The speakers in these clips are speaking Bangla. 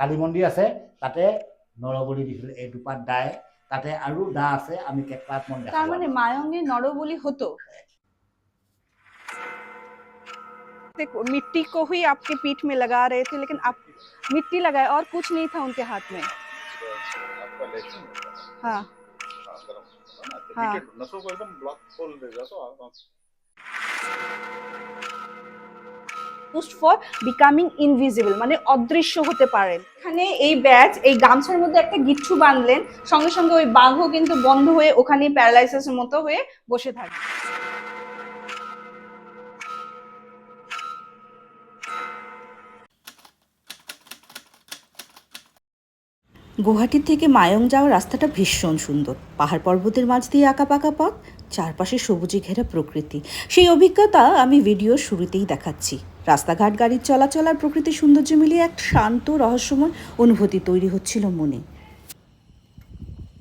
কালী মন্দিৰ আছে তাতে নৰবলি দিছিল এই দুপাত দাই তাতে আৰু দা আছে আমি কেটকাত মন তার মানে মায়ঙ্গে নরবলি হতো देखो मिट्टी को ही आपके पीठ में लगा रहे थे लेकिन आप मिट्टी लगाए और कुछ नहीं था उनके हाथ में आपका लेशन होता है हाँ ইউজড ফর বিকামিং ইনভিজিবল মানে অদৃশ্য হতে পারেন। এখানে এই ব্যাচ, এই গামছার মধ্যে একটা গিচ্ছু বাঁধলেন, সঙ্গে সঙ্গে ওই বাঘও কিন্তু বন্ধ হয়ে ওখানে প্যারালাইসিসের মতো হয়ে বসে থাকে। গুয়াহাটি থেকে মায়ং যাওয়ার রাস্তাটা ভীষণ সুন্দর। পাহাড় পর্বতের মাঝ দিয়ে আঁকা পাকা পথ চারপাশে সবুজে ঘেরা প্রকৃতি। সেই অভিজ্ঞতা আমি ভিডিওর শুরুতেই দেখাচ্ছি। রাস্তাঘাট গাড়ির চলাচল আর প্রকৃতির সৌন্দর্য মিলিয়ে এক শান্ত, রহস্যময় অনুভূতি তৈরি হচ্ছিল মনে।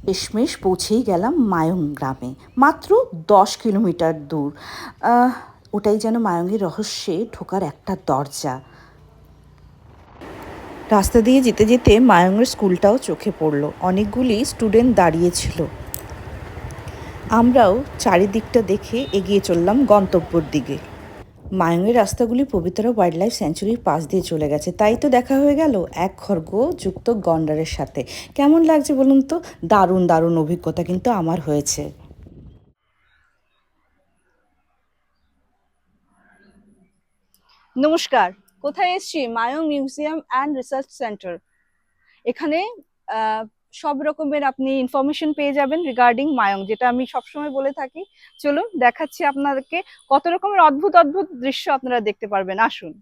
শেষমেশ পৌঁছেই গেলাম মায়ং গ্রামে, মাত্র দশ কিলোমিটার দূর। ওটাই যেন মায়ঙ্গের রহস্যে ঢোকার একটা দরজা। রাস্তা দিয়ে যেতে যেতে মায়ঙ্গের স্কুলটাও চোখে পড়ল। অনেকগুলি স্টুডেন্ট দাঁড়িয়েছিল আমরাও চারিদিকটা দেখে এগিয়ে চললাম গন্তব্যর দিকে। মায়ঙের রাস্তাগুলি পবিত্র ওয়াইল্ড লাইফ স্যাঞ্চুরির পাশ দিয়ে চলে গেছে। তাই তো দেখা হয়ে গেল এক খর্গ যুক্ত গন্ডারের সাথে। কেমন লাগছে বলুন তো? দারুণ দারুণ অভিজ্ঞতা কিন্তু আমার হয়েছে। নমস্কার। কোথায় এসেছি? Mayong museum and research centre এখানে সব রকমের আপনি ইনফরমেশন পেয়ে যাবেন রিগার্ডিং মায়ং যেটা আমি সবসময় বলে থাকি। চলুন দেখাচ্ছি আপনাদেরকে কত রকমের অদ্ভুত অদ্ভুত দৃশ্য আপনারা দেখতে পারবেন। আসুন।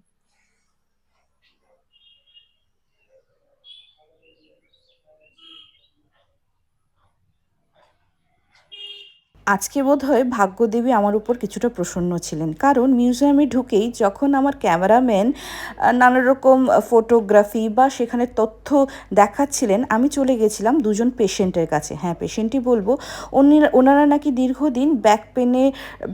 আজকে বোধ হয় ভাগ্যদেবী আমার উপর কিছুটা প্রসন্ন ছিলেন। কারণ মিউজিয়ামে ঢুকেই যখন আমার ক্যামেরাম্যান নানা রকম ফটোগ্রাফি বা সেখানে তথ্য দেখাচ্ছিলেন, আমি চলে গেছিলাম দুজন পেশেন্টের কাছে। হ্যাঁ পেশেন্টই বলব ওনারা নাকি দীর্ঘদিন ব্যাক পেনে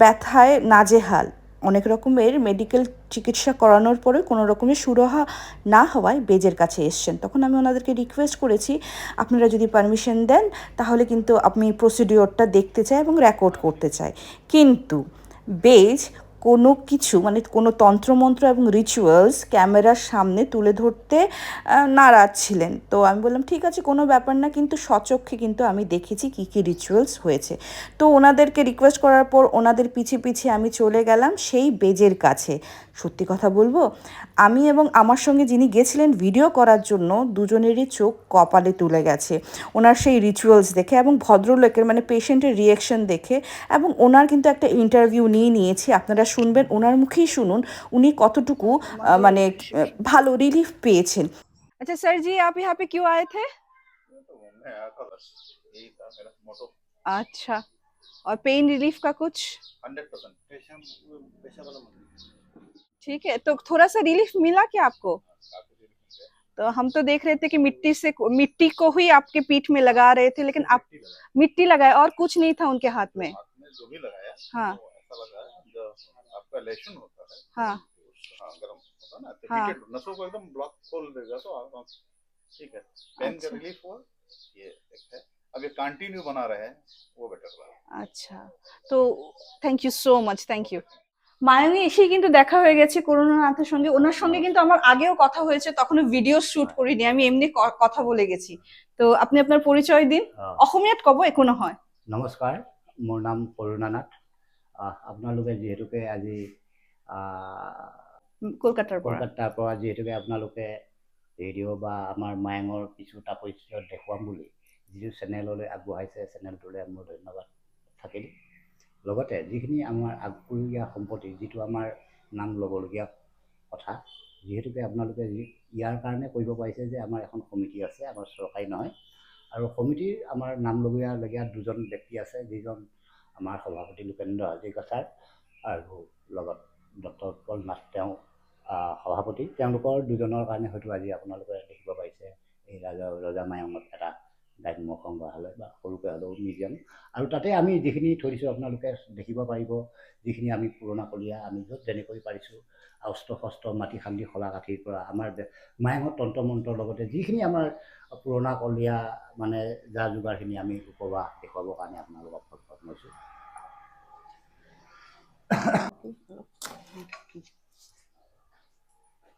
ব্যথায় নাজেহাল। অনেক রকমের মেডিকেল চিকিৎসা করানোর পরে কোনো রকমের সুরাহা না হওয়ায় বেজের কাছে এসছেন। তখন আমি ওনাদেরকে রিকোয়েস্ট করেছি, আপনারা যদি পারমিশন দেন, তাহলে কিন্তু আমি প্রসিডিওরটা দেখতে চাই এবং রেকর্ড করতে চাই। কিন্তু বেজ কোনো কিছু মানে কোনো তন্ত্রমন্ত্র এবং রিচুয়ালস ক্যামেরার সামনে তুলে ধরতে নারাজ ছিলেন। তো আমি বললাম, ঠিক আছে, কোনো ব্যাপার না, কিন্তু সচক্ষে কিন্তু আমি দেখেছি কী কী রিচুয়ালস হয়েছে। তো ওনাদেরকে রিকোয়েস্ট করার পর ওনাদের পিছে পিছে আমি চলে গেলাম সেই বেজের কাছে। সত্যি কথা বলবো আমি এবং আমার সঙ্গে যিনি গেছিলেন ভিডিও করার জন্য দুজনেরই চোখ কপালে তুলে গেছে ওনার সেই রিচুয়ালস দেখে এবং ভদ্রলোকের মানে পেশেন্টের রিয়েকশন দেখে এবং ওনার কিন্তু একটা ইন্টারভিউ নিয়ে নিয়েছি আপনারা শুনবেন ওনার মুখেই শুনুন উনি কতটুকু আহ, মানে আহ, ভালো রিলিফ পেয়েছেন अच्छा सर जी आप यहाँ पे क्यों आए थे ये तो घूमने आया था बस यही था मेरा मोटो अच्छा और पेन रिलीफ का कुछ हंड्रेड परसेंट पैसा वाला ठीक है तो थोड़ा सा रिलीफ मिला क्या आपको? तो हम तो देख रहे थे कि मिट्टी से मिट्टी को ही आपके पीठ में लगा रहे थे लेकिन आप मिट्टी लगाया। और कुछ नहीं था उनके हाथ में। जो भी लगाया हाँ। हाँ, हाँ। अच्छा।, अच्छा। तो thank you so much thank you Miami এসেই কিন্তু দেখা হয়ে গেছে করুণানাথের সঙ্গে। ওনার সঙ্গে কিন্তু আমার আগেও কথা হয়েছে তখন ভিডিও শুট করিনি আমি এমনি কথা বলে গেছি। তো আপনি আপনার পরিচয় দিন। আহ, অসমীয়াত কব একো নহয় নমস্কাৰ মোৰ নাম কৰুণা নাথ আহ, আপোনালোকে যিহেতুকে আজি কলকাতাৰ পৰা কলকাতাৰ পৰা যিহেতুকে আপোনালোকে ৰেডিঅ' বা আমাৰ মায়ঙৰ কিছু এটা পৰিচয় দেখুৱাম বুলি যিটো চেনেললৈ আগবঢ়াইছে চেনেলটোলৈ মোৰ ধন্যবাদ থাকিল। লগতে যিখিনি আমাৰ আগবঢ়ীয়া সম্পত্তি যিটো আমাৰ নাম ল'বলগীয়া কথা যিহেতুকে আপোনালোকে ইয়াৰ কাৰণে কৰিব পাৰিছে যে আমাৰ এখন সমিতি আছে আমাৰ চৰকাৰী নহয়। আৰু সমিতিৰ আমাৰ নাম ল'বলগীয়া দুজন ব্যক্তি আছে যিজন আমাৰ সভাপতি লোকেন্দ্ৰ হাজৰিকা ছাৰ আৰু লগত ডক্টৰ উৎপল নাথ তেওঁ সভাপতি। তেওঁলোকৰ দুজনৰ কাৰণে হয়তো আজি আপোনালোকে দেখিব পাৰিছে এই ৰাজা ৰজা মায়ঙত এটা গ্ৰাম্য সংগ্ৰহালয় বা সৰুকৈ হ'লেও মিউজিয়াম আৰু তাতে আমি যিখিনি থৈ দিছোঁ আপোনালোকে দেখিব পাৰিব যিখিনি আমি পুৰণাকলীয়া আমি য'ত যেনেকৈ পাৰিছোঁ অস্ত্ৰ শস্ত্ৰ মাটি খান্দি শলা কাঠিৰ পৰা আমাৰ মায়ঙৰ তন্ত্ৰ মন্ত্ৰৰ লগতে যিখিনি আমাৰ পুৰণা কলীয়া মানে যা যোগাৰখিনি আমি উপবাস দেখুৱাবৰ কাৰণে আপোনালোকক হৈছোঁ।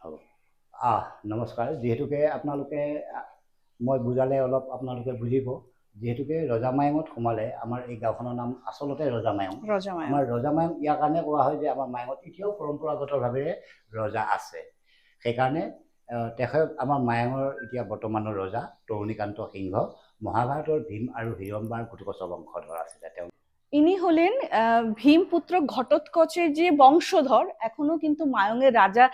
হ'ব। নমস্কাৰ। যিহেতুকে আপোনালোকে মই বুজালে অলপ আপোনালোকে বুজিব। যিহেতুকে ৰজামায়ঙত সোমালে আমাৰ এই গাঁওখনৰ নাম আচলতে ৰজামায়ং আমাৰ ৰজামায়ং ইয়াৰ কাৰণে কোৱা হয় যে আমাৰ মায়ঙত এতিয়াও পৰম্পৰাগতভাৱে ৰজা আছে। সেইকাৰণে তেখেত আমাৰ মায়ঙৰ এতিয়া বৰ্তমানৰ ৰজা তৰুণীকান্ত সিংহ মহাভাৰতৰ ভীম আৰু হিৰম্বাৰ ঘটোৎকচ বংশধৰ আছিলে। তেওঁ ইনি হলেন ভীমপুত্র ঘটোৎকচের যে বংশধর, এখনও কিন্তু মায়ঙের রাজা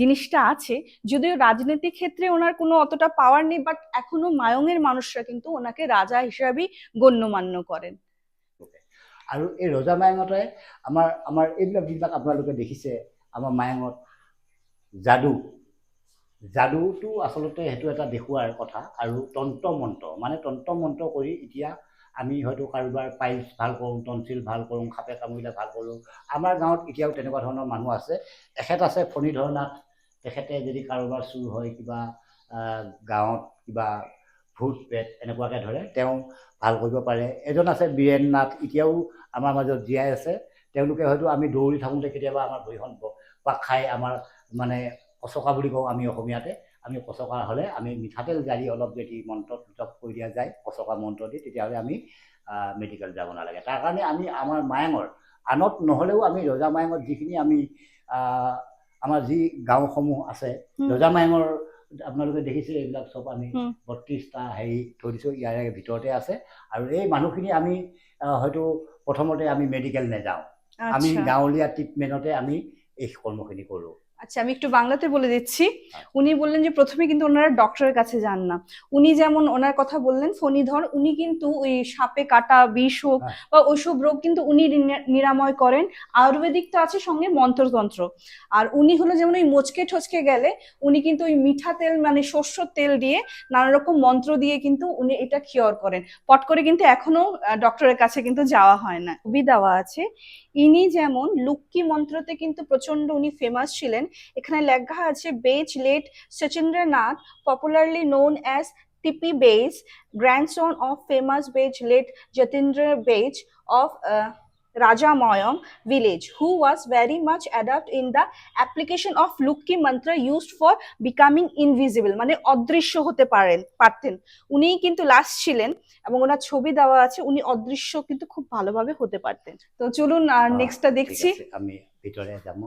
জিনিসটা আছে। যদিও রাজনীতিক ক্ষেত্রে ওনার কোনো অতটা পাওয়ার নেই বাট এখনও মায়ঙের মানুষরা কিন্তু ওনাকে রাজা হিসাবেই গণ্যমান্য করেন। আৰু এই ৰজামায়ঙতে আমাৰ আমাৰ এইবিলাক যিবিলাক আপোনালোকে দেখিছে, আমাৰ মায়ঙত যাদু যাদুটো আচলতে সেইটো এটা দেখুৱাৰ কথা আৰু তন্ত্ৰ মন্ত্ৰ মানে তন্ত্ৰ মন্ত্ৰ কৰি এতিয়া আমি হয়তো কাৰোবাৰ পাইলছ ভালো কৰোঁ, টনচিল ভালো কৰোঁ, সাপে কামুৰিলে ভালো কৰোঁ। আমাৰ গাঁৱত এতিয়াও তেনেকুৱা ধৰণৰ মানুহ আছে। এখেত আছে ফণীধৰ নাথ তেখেতে যদি কাৰোবাৰ চুৰ হয়, কিবা গাঁৱত কিবা ভূত পেট এনেকুৱাকৈ ধৰে, তেওঁ ভালো কৰিব পাৰে। এজন আছে বীৰেণ নাথ এতিয়াও আমাৰ মাজত জীয়াই আছে। তেওঁলোকে হয়তো আমি দৌৰি থাকোঁতে কেতিয়াবা আমাৰ ভৰিখন ব- খাই আমাৰ মানে কচকা বুলি কওঁ আমি অসমীয়াতে। আমি কচকা হ'লে আমি মিঠাতেল জাৰি অলপ যদি মন্ত্ৰত জপ কৰি দিয়া যায় কচকা মন্ত্ৰ দি তেতিয়াহ'লে আমি মেডিকেল যাব নালাগে। তাৰ কাৰণে আমি আমাৰ মায়ঙৰ আনত নহ'লেও আমি ৰজা মায়ঙত যিখিনি আমি আমাৰ যি গাঁওসমূহ আছে। ৰজা মায়ঙৰ আপোনালোকে দেখিছে এইবিলাক চব আমি। বত্ৰিছটা হেৰি থৈ দিছোঁ ইয়াৰে ভিতৰতে আছে। আৰু এই মানুহখিনি আমি হয়তো প্ৰথমতে আমি মেডিকেল নাযাওঁ। আমি আচ্ছা। গাঁৱলীয়া ট্ৰিটমেণ্টতে আমি এই কৰ্মখিনি কৰোঁ। আচ্ছা আমি একটু বাংলাতে বলে দিচ্ছি। উনি বললেন যে প্রথমে কিন্তু ওনারা ডক্টরের কাছে যান না। উনি যেমন ওনার কথা বললেন ফণীধর উনি কিন্তু ওই সাপে কাটা বিষ হোক হ্যাঁ। বা ওইসব রোগ কিন্তু উনি নিরাময় করেন। আয়ুর্বেদিক তো আছে সঙ্গে মন্ত্রতন্ত্র। আর উনি হলো যেমন ওই মোচকে ঠচকে গেলে উনি কিন্তু ওই মিঠা তেল মানে শস্যর তেল দিয়ে নানা রকম মন্ত্র দিয়ে কিন্তু উনি এটা কিওর করেন। পট করে কিন্তু এখনও ডক্টরের কাছে কিন্তু যাওয়া হয় না। খুবই দেওয়া আছে। ইনি যেমন লুক্কি মন্ত্রতে কিন্তু প্রচণ্ড উনি ফেমাস ছিলেন, এখানে লেখা আছে, Bej late Sachindranath popularly known as TP Bej grandson of famous Bej late Jatindra Bej of Raja Moyong village, who was very much adept in the application of Lukki mantra used for becoming invisible মানে অদৃশ্য হতে পারেন পারতেন উনিই কিন্তু লাস্ট ছিলেন এবং ওনার ছবি দেওয়া আছে উনি অদৃশ্য কিন্তু খুব ভালোভাবে হতে পারতেন তো চলুন আর নেক্সটটা দেখছি আমি ভিতৰে যাম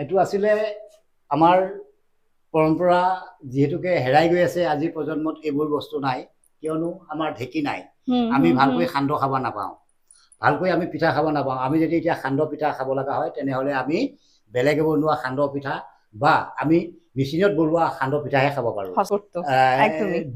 এইটো আছিলে আমাৰ পৰম্পৰা যিহেতুকে হেৰাই গৈ আছে আজিৰ প্ৰজন্মত এইবোৰ বস্তু নাই কিয়নো আমাৰ ঢেঁকী নাই। আমি ভালকৈ। সান্দহ খাব নাপাওঁ। ভালকৈ আমি পিঠা খাব নাপাওঁ। আমি যদি এতিয়া সান্দহ পিঠা খাব লগা হয় তেনেহ'লে আমি বেলেগে বনোৱা সান্দহ পিঠা বা আমি মেচিনত বনোৱা সান্দহ পিঠাহে খাব পাৰোঁ।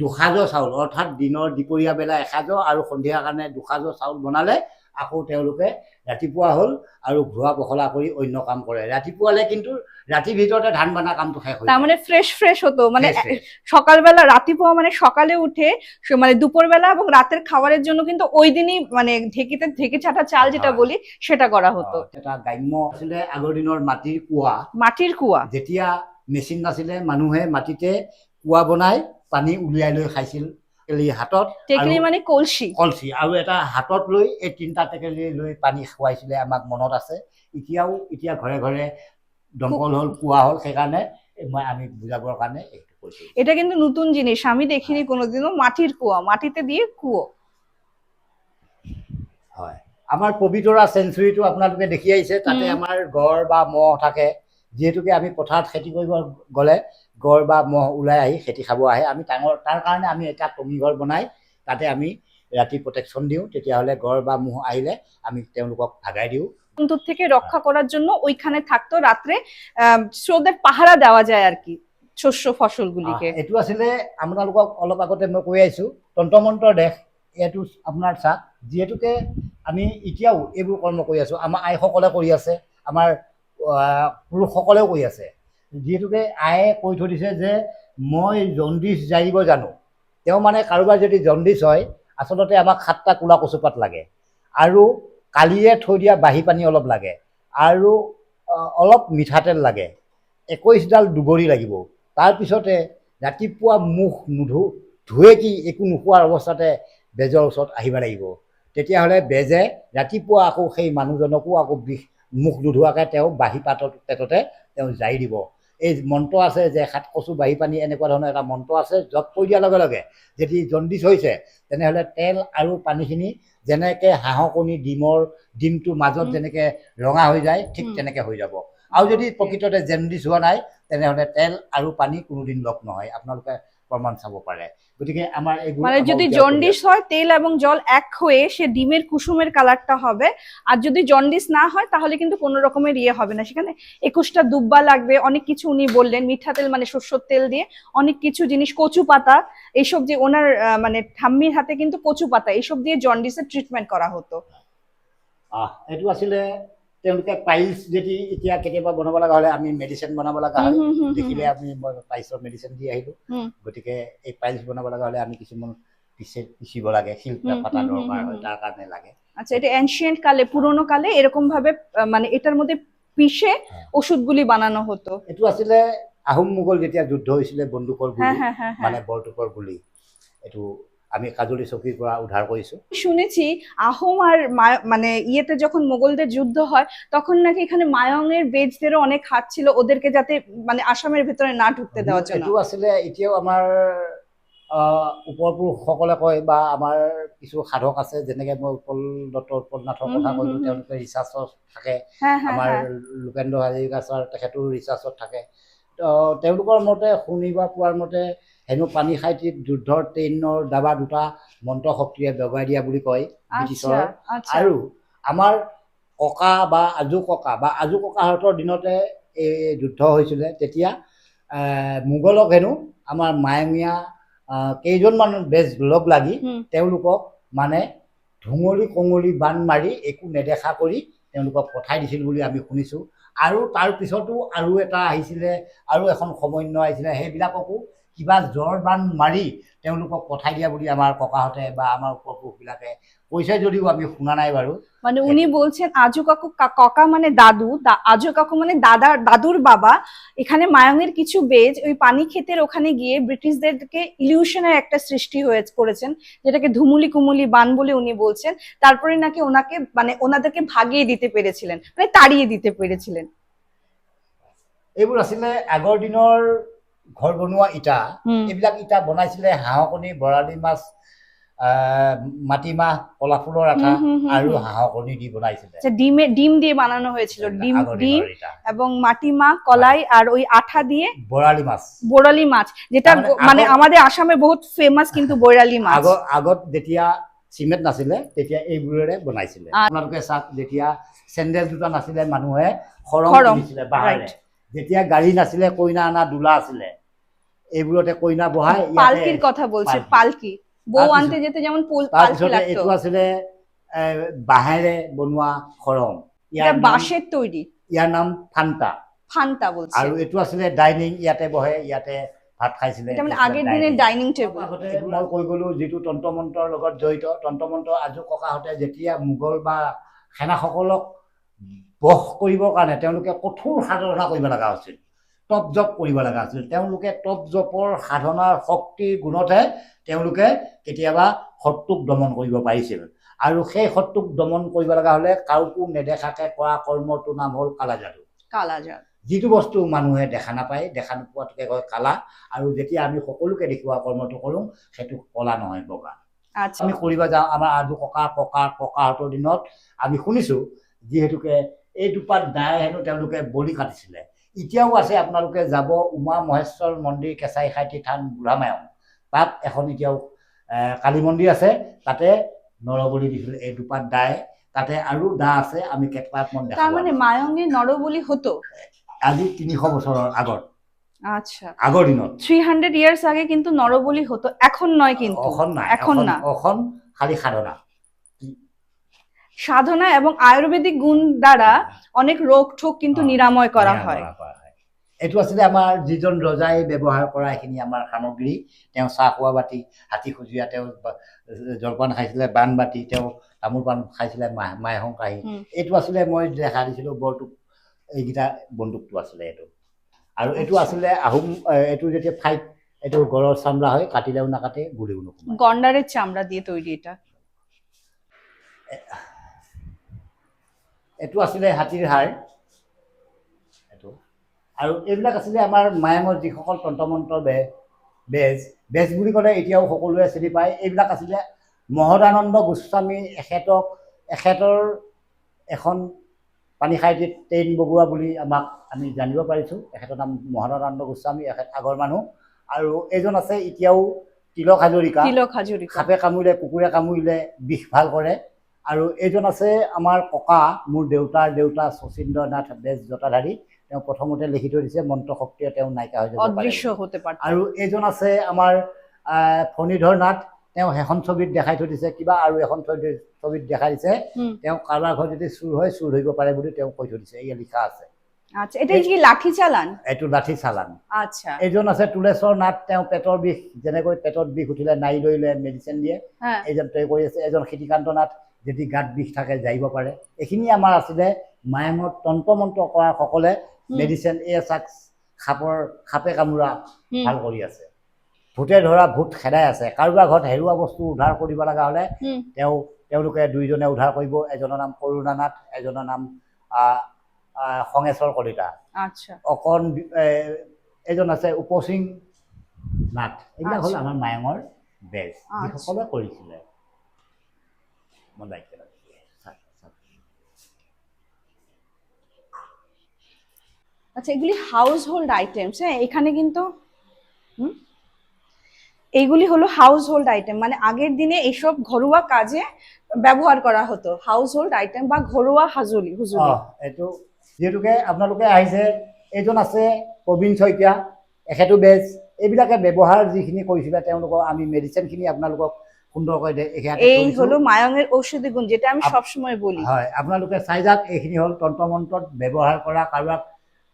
দুসাজৰ চাউল অৰ্থাৎ দিনৰ দুপৰীয়া বেলা এসাজৰ আৰু সন্ধিয়াৰ কাৰণে দুসাজৰ চাউল বনালে আকৌ তেওঁলোকে ৰাতিপুৱা হ'ল আৰু ঘোৱা পখলা কৰি অন্য কাম কৰে। ৰাতিপুৱালে কিন্তু ৰাতিৰ ভিতৰতে ধান বানা কামটো শেষ হৈ তার মানে ফ্রেশ ফ্রেশ হতো। মানে। সকালবেলা রাতিপুয়া মানে সকালে উঠে মানে দুপুরবেলা এবং রাতের খাবারের জন্য কিন্তু ওই দিনই মানে ঢেকিতে ঢেকে ছাটা চাল যেটা বলি সেটা করা হতো। এটা গ্ৰাম্য আছিলে আগৰ দিনৰ মাটিৰ কুঁৱা। মাটির কুয়া যেতিয়া মেচিন নাছিলে মানুহে মাটিতে কুঁৱা বনাই পানী উলিয়াই লৈ খাইছিল। টেকেলি হাতত টেকলি মানে কলসি কলচি। আৰু এটা হাতত লৈ এই তিনিটা টেকেলি লৈ পানী খুৱাইছিলে আমাক মনত আছে। এতিয়াও এতিয়া ঘৰে ঘৰে দমকল হ'ল কুঁৱা হ'ল সেইকাৰণে মই আমি বুজাবৰ কাৰণে এইটো কৈছোঁ এটা কিন্তু নতুন জিনিস আমি দেখিনি কোনোদিনও মাটির কুয়া মাটিতে দিয়ে কুয়ো হয়। আমাৰ পবিতৰা চেঞ্চুৰীটো আপোনালোকে দেখি আহিছে তাতে আমাৰ গড় বা মহ থাকে। যিহেতুকে আমি পথাৰত খেতি কৰিব গ'লে গড় বা মহ ওলাই আহি খেতি খাব আহে। আমি ডাঙৰ তাৰ কাৰণে আমি এটা টঙি ঘৰ বনাই তাতে আমি ৰাতি প্ৰটেকশ্যন দিওঁ তেতিয়াহ'লে গড় বা মহ আহিলে আমি তেওঁলোকক ভাগাই দিওঁ। জন্তুর থেকে ৰক্ষা করার জন্য ওইখানে থাকতো আহ, স্রোতের পাহারা দেওয়া যায় আর কি শস্য ফসলগুলিকে এইটো আছিলে আপোনালোকক অলপ আগতে মই কৈ আহিছোঁ তন্ত্ৰমন্ত্ৰৰ দেশ এইটো আপোনাৰ চাহ। যিহেতুকে আমি এতিয়াও এইবোৰ কৰ্ম কৰি আছোঁ আমাৰ আইসকলে কৰি আছে আমাৰ পুৰুষসকলেও কৰি আছে। যিহেতুকে আয়ে কৈ থৈ দিছে যে মই জণ্ডিচ জাৰিব জানো। তেওঁ মানে কাৰোবাৰ যদি জণ্ডিছ হয়, আচলতে আমাক সাতটা ক'লা কচুপাত লাগে। আৰু কালিয়ে থৈ দিয়া বাঢ়ি পানী অলপ লাগে। আৰু অলপ মিঠাতেল লাগে। একৈছডাল দুবৰি লাগিব। তাৰপিছতে ৰাতিপুৱা মুখ নুধু, ধুৱে কি একো নোখোৱাৰ অৱস্থাতে বেজৰ ওচৰত আহিব লাগিব। তেতিয়াহ'লে বেজে ৰাতিপুৱা আকৌ সেই মানুহজনকো আকৌ বিষ, মুখ নোধোৱাকৈ তেওঁ বাঢ়ি পাতত পেটতে তেওঁ জাৰি দিব। এই মন্ত্ৰ আছে যে সাত কচু বাঢ়ি পানী এনেকুৱা ধৰণৰ এটা মন্ত্ৰ আছে জপ কৰি দিয়াৰ লগে লগে যদি জণ্ডিছ হৈছে তেনেহ'লে তেল আৰু পানীখিনি যেনেকৈ হাঁহৰ কণী ডিমৰ ডিমটো মাজত যেনেকৈ ৰঙা হৈ যায় ঠিক তেনেকৈ হৈ যাব। আৰু যদি প্ৰকৃততে জণ্ডিছ হোৱা নাই তেনেহ'লে তেল আৰু পানী কোনোদিন লগ নহয়। আপোনালোকে প্ৰমাণ চাব পাৰে। গতিকে আমাৰ মানে যদি জন্ডিস হয় তেল এবং জল এক হয়ে সে ডিমের কুসুমের কালারটা হবে। আর যদি জন্ডিস না হয় তাহলে কিন্তু কোনো রকমের ইয়ে হবে না। সেখানে একুশটা দুব্বা লাগবে অনেক কিছু উনি বললেন। মিঠা তেল মানে শস্যর তেল দিয়ে অনেক কিছু জিনিস কচু পাতা এইসব যে ওনার মানে ঠাম্মির হাতে কিন্তু কচু পাতা এইসব দিয়ে জন্ডিসের ট্রিটমেন্ট করা হতো। আহ, এইটো আছিলে তেওঁলোকে পাইলছ যদি এতিয়া কেতিয়াবা বনাব লগা হ'লে আমি মেডিচিন বনাব লগা হয়। দেখিলে। আমি পাইলছৰ মেডিচিন দি আহিলোঁ। গতিকে এই পাইলছ বনাব লগা হ'লে আমি কিছুমান পিছে পিচিব লাগে শিল পাতা দৰকাৰ হয় তাৰ কাৰণে লাগে। আচ্ছা এটা এনশিয়েন্ট কালে পুরোনো কালে এরকম ভাবে মানে এটার মধ্যে পিষে হ্যাঁ। ওষুধগুলি বানানো হতো। এইটো আছিলে আহোম মোগল যেতিয়া যুদ্ধ হৈছিলে বন্দুকৰ গুলি হ্যাঁ হ্যাঁ মানে বৰটোপৰ গুলি। এইটো আমি কাজলি চকীৰ পৰা উদ্ধাৰ কৰিছোঁ। শুনেছি আহোম আর মানে ইয়েতে যখন মোগলদের যুদ্ধ হয় তখন নাকি এখানে মায়ংয়ের বেজদেরও অনেক হাত ছিল ওদেরকে যাতে মানে আসামের ভেতরে না ঢুকতে দেওয়ার জন্য। এইটো আছিলে এতিয়াও আমাৰ আহ, ওপৰ পুৰুষসকলে কয় বা আমাৰ কিছু সাধক আছে যেনেকে মই উৎপল দত্ত উৎপল নাথৰ কথা কৈছোঁ তেওঁলোকে ৰিচাৰ্চত থাকে। হ্যাঁ হ্যাঁ আমাৰ হ্যাঁ। লোকেন্দ্ৰ হাজৰিকা ছাৰ তেখেতো ৰিচাৰ্চত থাকে। তেওঁলোকৰ মতে শুনিব পোৱাৰ মতে হেনো পানী খাইটিত যুদ্ধৰ ট্ৰেইনৰ ডাবা দুটা মন্ত্ৰ শক্তিয়ে বগাই দিয়া বুলি কয় ব্ৰিটিছৰ। আৰু আমাৰ ককা বা আজু ককা বা আজু ককাহঁতৰ দিনতে এই যুদ্ধ হৈছিলে তেতিয়া মোগলক হেনো আমাৰ মায়ঙীয়া কেইজনমান বেজ লগ লাগি তেওঁলোকক মানে ধুঙলি কঙলি বান মাৰি একো নেদেখা কৰি তেওঁলোকক পঠাই দিছিল বুলি আমি শুনিছোঁ। আৰু তাৰ পিছতো আৰু এটা আহিছিলে আৰু এখন সমন্য আহিছিলে সেইবিলাককো কিবা জ্বৰ বান মাৰি তেওঁলোকক পঠাই দিয়া বুলি আমাৰ ককাহঁতে বা আমাৰ উপপুৰুষবিলাকে কৈছে যদিও আমি শুনা নাই বাৰু। মানে উনি বলছেন আজু কাকু ককা মানে দাদু আজু কাকু মানে দাদার দাদুর বাবা। এখানে মায়ংয়ের কিছু বেজ ওই পানি ক্ষেতের ওখানে গিয়ে ব্রিটিশদেরকে ইলিউশনের একটা সৃষ্টি হয়ে করেছেন যেটাকে ধুমুলি কুমুলি বান বলে উনি বলছেন। তারপরে নাকি ওনাকে মানে ওনাদেরকে ভাগিয়ে দিতে পেরেছিলেন মানে তাড়িয়ে দিতে পেরেছিলেন। এইবোৰ আছিলে আগৰ দিনৰ ঘৰ বনোৱা ইটা এইবিলাক ইটা বনাইছিলে হাঁহৰ কণী বৰালি মাছ আহ, মাটিমাহ কলা ফুলৰ আঠা আৰু। হাঁহৰ কণী দি বনাইছিলে। আচ্ছা, ডিমে ডিম দিয়ে বানানো হয়েছিল ডিম ডিম এবং মাটিমা কলাই আর ওই আঠা দিয়ে বৰালি মাছ। বোরালি মাছ যেটা মানে আমাদের আসামে বহুত ফেমাস কিন্তু বৈরালি মাছ। আগত যেতিয়া চিমেণ্ট নাছিলে তেতিয়া এইবোৰেৰে বনাইছিলে। আপোনালোকে চাওক যেতিয়া চেণ্ডেল জোতা নাছিলে মানুহে কিনিছিলে যেতিয়া গাড়ী নাছিলে কইনা অনা দোলা আছিলে। এইবোৰতে কইনা বহাই ইয়াতে- পালকির কথা বলছে পালকি। বউ আনতে যেতে যেমন পুল- পালকি লাগতো। এইটো আছিলে এ, বাঁহেৰে বনোৱা খৰম। এটা ইয়াৰ নাম বাঁশের তৈরি। ইয়াৰ নাম ফান্তা ফান্তা বলছে। আৰু এইটো আছিলে ডাইনিং ইয়াতে বহে ইয়াতে ভাত খাইছিলে। এটা মানে এইটো আগের dining। ডাইনিং। টেবিল মই কৈ গ'লো যিটো তন্ত্ৰ মন্ত্ৰৰ লগত জড়িত তন্ত্ৰ মন্ত্ৰ আজু ককাহঁতে যেতিয়া মোগল বা সেনাসকলক বশ কৰিবৰ কাৰণে তেওঁলোকে কঠোৰ সাধনা কৰিব লগা হৈছিল। টপ জপ কৰিব লগা হৈছিল তেওঁলোকে টপ জপৰ সাধনাৰ শক্তিৰ গুণতহে তেওঁলোকে কেতিয়াবা শত্ৰুক দমন কৰিব পাৰিছিল। আৰু সেই শত্ৰুক দমন কৰিব লগা হ'লে কাৰোকো নেদেখাকে কৰা কৰ্মটোৰ নাম হ'ল কালাযাদু কালাজার যিটো বস্তু মানুহে দেখা নাপায় দেখা নোপোৱাটোকে কয় কালা। আৰু যেতিয়া আমি সকলোকে দেখুওৱা কৰ্মটো কৰোঁ সেইটো কলা নহয় বগা। আচ্ছা। আমি কৰিব যাওঁ আমাৰ আজু ককা ককা ককাহঁতৰ দিনত আমি শুনিছোঁ যিহেতুকে এই দুপাত দাই হেনো তেওঁলোকে বলি কাটিছিলে। এতিয়াও আছে আপোনালোকে যাব উমা মহেশ্বৰ মন্দিৰ কেঁচাই খাইটি থান বুঢ়ামায়ং তাত এখন এতিয়াও কালী মন্দিৰ আছে তাতে নৰবলি দিছিল এই দুপাত দাই তাতে আৰু দা আছে আমি কেইটামান দেখা তার মানে মায়ঙ্গে নরবলি হতো আজি তিনিশ বছৰৰ আগত আচ্ছা আগৰ দিনত থ্রি হান্ড্রেড ইয়ার্স আগে কিন্তু নরবলি হতো এখন নয় কিন্তু অখন নাই এখন না। অখন খালি সাধনা সাধনা এবং আয়ুর্বেদিক গুণ দ্বারা অনেক রোগ ঠোক কিন্তু হ্যাঁ, নিরাময় করা হয়। হয়। এইটো আছিলে আমাৰ যিজন ৰজাই ব্যৱহাৰ কৰা এইখিনি আমাৰ সামগ্ৰী। তেওঁ চাহ খোৱা বাতি হাতী খুজীয়া তেওঁ জলপান খাইছিলে বান বাতি তেওঁ তামোল পাণ খাইছিলে মাহ মাইহং কাঁহী এইটো আছিলে মই দেখা দিছিলোঁ বৰটোক এইকেইটা বন্দুকটো আছিলে এইটো। আৰু এইটো আচ্ছা। আছিলে আহোম এইটো যেতিয়া ফাইট এইটো গড়ৰ চামৰা হয় কাটিলেও নাকাটে গুলিও নোসোমায়। গন্ডারের চামড়া দিয়ে তৈরি এটা। এইটো আছিলে হাতীৰ হাড় এইটো। আৰু এইবিলাক আছিলে আমাৰ মায়াঙৰ যিসকল তন্ত্ৰমন্ত্ৰ বে বেজ। বেজ বুলি ক'লে এতিয়াও সকলোৱে চিনি পায়। এইবিলাক আছিলে মহদানন্দ গোস্বামী এখেতক এখেতৰ এখন পানীখাইটিত ট্ৰেইন বগোৱা বুলি আমাক আমি জানিব পাৰিছোঁ। এখেতৰ নাম মহদানন্দ গোস্বামী এখেত আগৰ মানুহ। আৰু এইজন আছে এতিয়াও তিলক হাজৰিকা। তিলক হাজরিকা সাপে কামুৰিলে কুকুৰে কামুৰিলে বিষ ভালো কৰে। আৰু এইজন আছে আমাৰ ককা মোৰ দেউতাৰ দেউতা শচীন্দ্ৰ নাথ বেজ জটাধাৰী। তেওঁ প্ৰথমতে লিখি থৈ দিছে মন্ত্ৰ শক্তিয়ে তেওঁ নাইকা হৈ যাব পাৰে। অদৃশ্য হতে পারত আৰু এইজন আছে আমাৰ ফণীধৰ নাথ তেওঁ সেইখন ছবিত দেখাই থৈ দিছে কিবা আৰু এখন ছবি- ছবিত দেখাই দিছে। তেওঁ কাৰোবাৰ ঘৰত যদি চুৰ হয় চুৰ ধৰিব পাৰে বুলি তেওঁ কৈ থৈ দিছে এয়া লিখা আছে। আচ্ছা এটা কি লাঠি চালান এইটো লাঠি চালান আচ্ছা। এইজন আছে তুলেশ্বৰ নাথ তেওঁ পেটৰ বিষ যেনেকৈ পেটত বিষ উঠিলে নাৰি লৰিলে মেডিচিন দিয়ে। এইজন তৈ কৰি আছে এজন সীতিকান্ত নাথ যদি গাত বিষ থাকে যাইব পাৰে। এইখিনি আমাৰ আছিলে মায়াঙত তন্ত্ৰ মন্ত্ৰ কৰা সকলে মেডিচিন এই চাক সাপৰ সাপে কামোৰা ভাল কৰি আছে। ভূতে ধৰা ভূত খেদাই আছে। কাৰোবাৰ ঘৰত হেৰুৱা বস্তু উদ্ধাৰ কৰিব লগা হ'লে তেওঁ তেওঁলোকে দুইজনে উদ্ধাৰ কৰিব। এজনৰ নাম কৰুণা নাথ এজনৰ নাম খঙেশ্বৰ কলিতা। অকণ এ, এজন আছে উপসিং নাথ এইবিলাক হ'ল। আমাৰ মায়ঙৰ বেজ। যিসকলে কৰিছিলে। আচ্ছা এগুলি হাউস হোল্ড আইটেমস হ্যাঁ? এখানে কিন্তু হুম, এইগুলি হলো হাউস হোল্ড আইটেম মানে আগের দিনে এইসব ঘরোয়া কাজে ব্যবহার করা হতো। হাউস হোল্ড আইটেম বা ঘরোয়া হাজুলি হুজুলি এইটো যিহেতুকে আপোনালোকে আহিছে এইজন আছে প্ৰবীণ শইকীয়া এখেতো বেজ এইবিলাকে ব্যৱহাৰ যিখিনি কৰিছিলে তেওঁলোকক আমি মেডিচিনখিনি আপোনালোকক এই হলো মায়ঙের ঔষধি গুণ যেটা আমি সবসময় বলি। হয় আপোনালোকে চাই যাওক এইখিনি হ'ল তন্ত্ৰমন্ত্ৰত ব্যৱহাৰ কৰা কাৰোবাক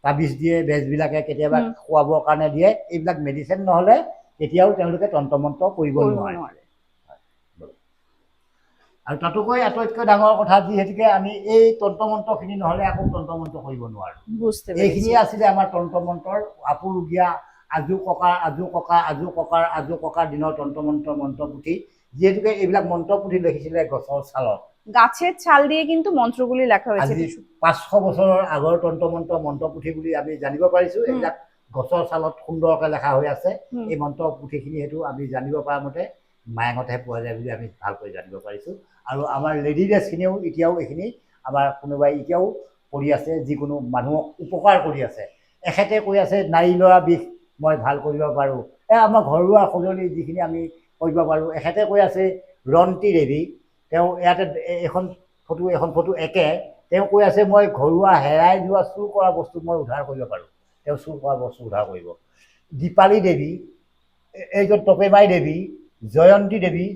তাবিজ দিয়ে বেজবিলাকে কেতিয়াবা। খুৱাবৰ কাৰণে দিয়ে এইবিলাক মেডিচিন নহ'লে কেতিয়াও তেওঁলোকে তন্ত্ৰমন্ত্ৰ কৰিব নোৱাৰে। আৰু তাতোকৈ আটাইতকৈ ডাঙৰ কথা যিহেতুকে আমি এই তন্ত্ৰমন্ত্ৰখিনি নহ'লে আকৌ তন্ত্ৰমন্ত্ৰ কৰিব নোৱাৰোঁ। বুঝতে এইখিনি পেরেছি আছিলে আমাৰ তন্ত্ৰমন্ত্ৰৰ আপুৰুগীয়া আজু ককাৰ আজু ককা আজু ককাৰ আজু ককাৰ দিনৰ তন্ত্ৰমন্ত্ৰ মন্ত্ৰপুথি। যিহেতুকে এইবিলাক মন্ত্ৰপুথি লিখিছিলে গছৰ ছালত। গাছের ছাল দিয়ে কিন্তু মন্ত্রগুলি লেখা হয়েছে। আজি পাঁচশো বছৰৰ আগৰ তন্ত্ৰমন্ত্ৰ মন্ত্ৰপুথি বুলি আমি জানিব পাৰিছোঁ। এইবিলাক গছৰ ছালত সুন্দৰকৈ লেখা হৈ আছে। এই মন্ত্ৰপুথিখিনি সেইটো আমি জানিব পৰা মতে মায়ঙতহে পোৱা যায় বুলি আমি ভালকৈ জানিব পাৰিছোঁ। আৰু আমাৰ লেডি ড্ৰেছখিনিও এতিয়াও এইখিনি আমাৰ কোনোবাই এতিয়াও কৰি আছে যিকোনো মানুহক উপকাৰ কৰি আছে। এখেতে কৈ আছে নাৰী ল'ৰা বিষ মই ভালো কৰিব পাৰোঁ। এই আমাৰ ঘৰুৱা সঁজুলি যিখিনি আমি কৰিব পাৰোঁ এখেতে কৈ আছে ৰন্তি দেৱী। তেওঁ ইয়াতে এখন ফটো এখন ফটো একে। তেওঁ কৈ আছে, মই ঘৰুৱা হেৰাই যোৱা চুৰ কৰা বস্তু মই উদ্ধাৰ কৰিব পাৰোঁ। তেওঁ চুৰ কৰা বস্তু উদ্ধাৰ কৰিব। দীপালী দেৱী, এইজন টপেমাই দেৱী, জয়ন্তী দেৱী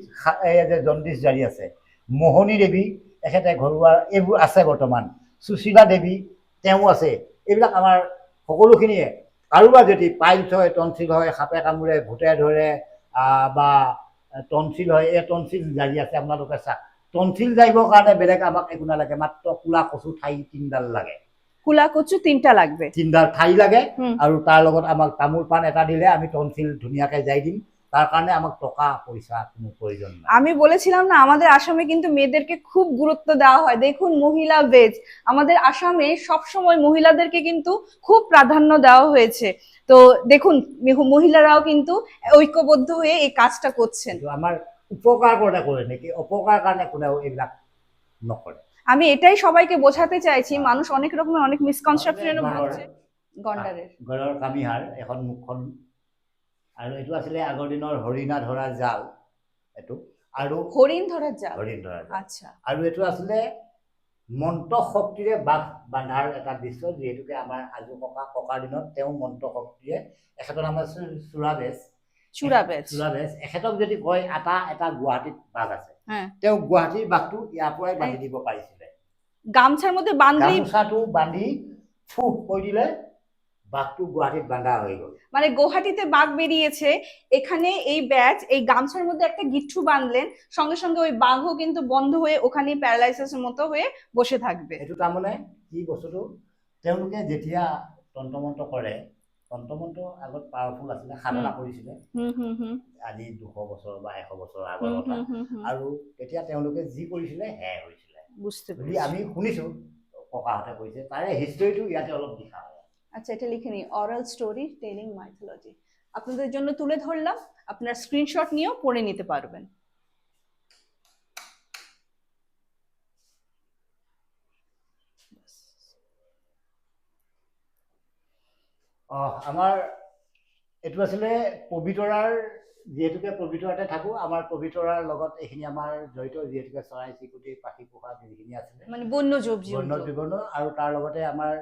জণ্ডিছ জাৰি আছে। মোহনী দেৱী, এখেতে ঘৰুৱা, এইবোৰ আছে বৰ্তমান। সুশীলা দেৱী, তেওঁ আছে। এইবিলাক আমাৰ সকলোখিনিয়ে কাৰোবাৰ যদি পাইলছ হয় টনচিল হয়, সাপে কামোৰে, ভূতে ধৰে বা টনচিল হয় এই টনচিল জাৰি আছে আপোনালোকে চাওক। টনচিল যাবৰ কাৰণে বেলেগ আমাক একো নালাগে মাত্ৰ কোলা কচু ঠাই তিনিডাল লাগে। কুলা কচু তিনটা লাগবে। তিনিডাল ঠাই লাগে আৰু তাৰ লগত আমাক তামোল পাণ এটা দিলে আমি টনচিল ধুনীয়াকৈ যাই দিম। তাৰ কাৰণে আমাক টকা পইচা কোনো প্রয়োজন নাই। আমি বলেছিলাম না আমাদের আসামে কিন্তু মেয়েদেরকে খুব গুরুত্ব দেওয়া হয়। দেখুন মহিলা বেজ আমাদের আসামে সবসময় মহিলাদেরকে কিন্তু খুব প্রাধান্য দেওয়া হয়েছে। তো দেখুন মহিলারাও কিন্তু ঐক্যবদ্ধ হয়ে এই কাজটা করছেন। আমার উপকার কৰোঁতে কৰে নেকি? অপকাৰ কাৰণে কোনেও এইবিলাক নকৰে আমি এটাই সবাইকে বোঝাতে চাইছি মানুষ অনেক রকমের অনেক মিসকনসেপশন ভাবছে গন্ডারের। গড়ৰ কামিহাৰ এখন মুখখন আৰু এইটো আছিলে আগৰ দিনৰ হৰিণা ধৰা জাল এইটো। আৰু হরিণ ধরার জাল? হৰিণ ধৰা জাল। আচ্ছা। আৰু এইটো আছিলে মন্ত্ৰ শক্তিৰে বাঘ বান্ধাৰ এটা দৃশ্য যিহেতুকে আমাৰ আজু ককা ককাৰ দিনত তেওঁ মন্ত্ৰ শক্তিৰে এখেতৰ নাম আছে চুৰা বেজ চূড়া বেজ চুৰা এখেতক যদি কয় এটা এটা গুৱাহাটীত বাঘ আছে তেওঁ গুৱাহাটীৰ বাঘটো ইয়াৰ পৰাই বান্ধি দিব পাৰিছিলে। গামছার মধ্যে বাঁধলেই গামোচাটো বান্ধি ফুহ কৈ দিলে। বাঘটো গুৱাহাটীত বান্ধা হৈ গ'ল। মানে গুয়াহাটিতে বাঘ বেরিয়েছে এখানে এই ব্যাচ এই গামছার মধ্যে একটা গিট্টু বাঁধলেন সঙ্গে সঙ্গে ওই বাঘও কিন্তু বন্ধ হয়ে ওখানেই প্যারালাইসিসের মতো হয়ে বসে থাকবে। এইটো তাৰমানে কি বস্তুটো? তেওঁলোকে যেতিয়া তন্ত্ৰমন্ত্ৰ কৰে তন্ত্ৰমন্ত্ৰ আগত পাৱাৰফুল আছিলে সাধনা কৰিছিলে হুম হুম হুম। আজি দুশ বছৰ বা এশ বছৰ আগৰ কথা। আৰু তেতিয়া তেওঁলোকে যি কৰিছিলে সেয়াই হৈছিলে। আমি শুনিছোঁ ককাহঁতে কৈছে তাৰে হিষ্টৰীটো ইয়াতে অলপ লিখা হয় আচ্ছা এটা লিখে নিই। অরাল স্টোরি টেলিং মাইথোলজি আপনাদের জন্য তুলে ধরলাম। আপনার স্ক্রিনশট নিয়েও পড়ে নিতে পারবেন। আমাৰ এইটো আছিলে পবিতৰাৰ যিহেতুকে পবিতৰাতে থাকোঁ আমাৰ পবিতৰাৰ লগত এইখিনি আমাৰ জড়িত যিহেতুকে চৰাই চিৰিকটি পাখি পোহা যিখিনি আছিলে। মানে বন্য জীৱ জীৱনৰ আৰু তাৰ লগতে আমাৰ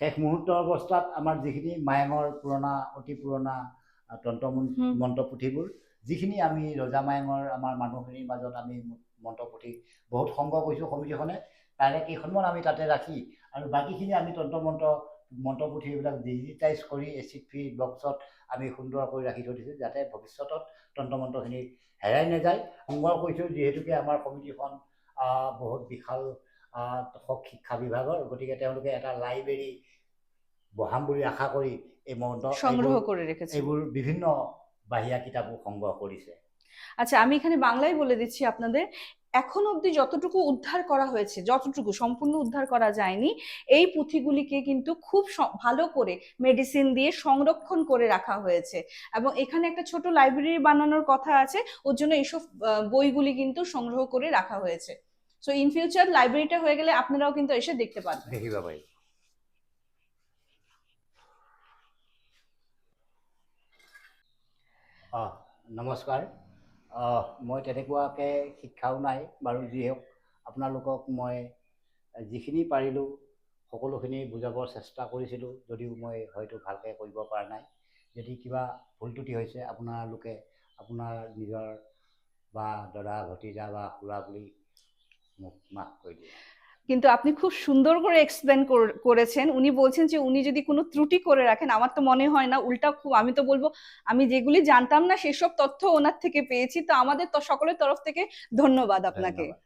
শেষ মুহূৰ্তৰ অৱস্থাত আমাৰ যিখিনি মায়ঙৰ পুৰণা অতি পুৰণা তন্ত্ৰ। মন্ত্ৰ পুথিবোৰ যিখিনি আমি ৰজা মায়ঙৰ আমাৰ মানুহখিনিৰ মাজত আমি মন্ত্ৰ পুথি বহুত সংগ্ৰহ কৰিছোঁ সমিতিখনে তাৰে কেইখনমান আমি তাতে ৰাখি আৰু বাকীখিনি আমি তন্ত্ৰ মন্ত্ৰ মন্ত্ৰ পুথি এইবিলাক ডিজিটাইজ কৰি এচিড ফ্ৰী বক্সত আমি সুন্দৰকৈ ৰাখি থৈ দিছোঁ যাতে ভৱিষ্যতত তন্ত্ৰ মন্ত্ৰখিনি হেৰাই নাযায় সংগ্ৰহ কৰিছোঁ যিহেতুকে আমাৰ সমিতিখন আহ, বহুত বিশাল শিক্ষা বিভাগৰ গতিকে তেওঁলোকে এটা লাইব্ৰেৰী বহাম বুলি আশা কৰি এই মন্ত্ৰ সংগ্রহ এইবোৰ- করে রেখেছে এইবোৰ বিভিন্ন বাহিৰা কিতাপো সংগ্ৰহ কৰিছে। আচ্ছা আমি এখানে বাংলায় বলে দিচ্ছি আপনাদের। এখন অবধি যতটুকু উদ্ধার করা হয়েছে যতটুকু সম্পূর্ণ উদ্ধার করা যায়নি এই পুঁথিগুলিকে কিন্তু খুব ভালো করে মেডিসিন দিয়ে সংরক্ষণ করে রাখা হয়েছে। এবং এখানে একটা ছোট লাইব্রেরি বানানোর কথা আছে ওর জন্য এইসব বইগুলি কিন্তু সংগ্রহ করে রাখা হয়েছে। সো ইন ফিউচার লাইব্রেরিটা হয়ে গেলে আপনারাও কিন্তু এসে দেখতে পারবেন। দেখিব পাৰিব অঁ নমস্কাৰ। অঁ মই তেনেকুৱাকৈ শিক্ষাও নাই বাৰু যি হওক আপোনালোকক মই যিখিনি পাৰিলোঁ সকলোখিনি বুজাবৰ চেষ্টা কৰিছিলোঁ যদিও মই হয়তো ভালকৈ কৰিব পৰা নাই। যদি কিবা ভুল ত্ৰুটি হৈছে আপোনালোকে আপোনাৰ নিজৰ বা দাদা ভতিজা বা খুৰা বুলি মাফ করে কিন্তু আপনি খুব সুন্দর করে এক্সপ্লেন করেছেন। উনি বলছেন যে উনি যদি কোনো ত্রুটি করে রাখেন আমার তো মনে হয় না উল্টা খুব আমি তো বলব আমি যেগুলি জানতাম না সেসব তথ্য ওনার থেকে পেয়েছি। তো আমাদের সকলের তরফ থেকে ধন্যবাদ আপনাকে ধন্যবাদ।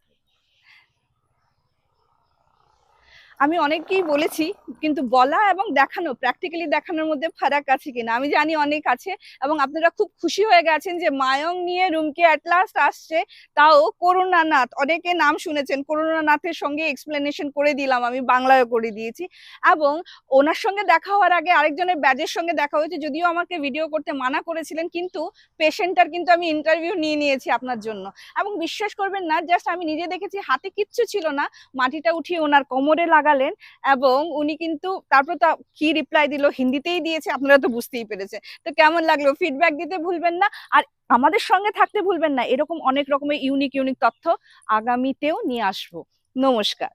আমি অনেককেই বলেছি, কিন্তু বলা এবং দেখানো প্র্যাকটিক্যালি দেখানোর মধ্যে ফারাক আছে কিনা, আমি জানি অনেক আছে এবং আপনারা খুব খুশি হয়ে গেছেন যে মায়ং নিয়ে রুমকে অ্যাট লাস্ট আসছে, তাও করুণানাথ, অনেকে নাম শুনেছেন, করুণানাথের সঙ্গে এক্সপ্লেনেশন করে দিলাম, আমি বাংলায় করে দিয়েছি এবং ওনার সঙ্গে দেখা হওয়ার আগে আরেকজনের ব্যাজের সঙ্গে দেখা হয়েছে, যদিও আমাকে ভিডিও করতে মানা করেছিলেন, কিন্তু পেশেন্টটার কিন্তু আমি ইন্টারভিউ নিয়ে নিয়েছি আপনার জন্য। এবং বিশ্বাস করবেন না জাস্ট আমি নিজে দেখেছি, হাতে কিচ্ছু ছিল না, মাটিটা উঠিয়ে ওনার কোমরে লাগালেন এবং উনি কিন্তু, তারপর তো কি রিপ্লাই দিল হিন্দিতেই দিয়েছে, আপনারা তো বুঝতেই পেরেছেন। তো কেমন লাগল? ফিডব্যাক দিতে ভুলবেন না। আর আমাদের সঙ্গে থাকতে ভুলবেন না। এরকম অনেক রকমের ইউনিক ইউনিক তথ্য আগামীতেও নিয়ে আসব। নমস্কার।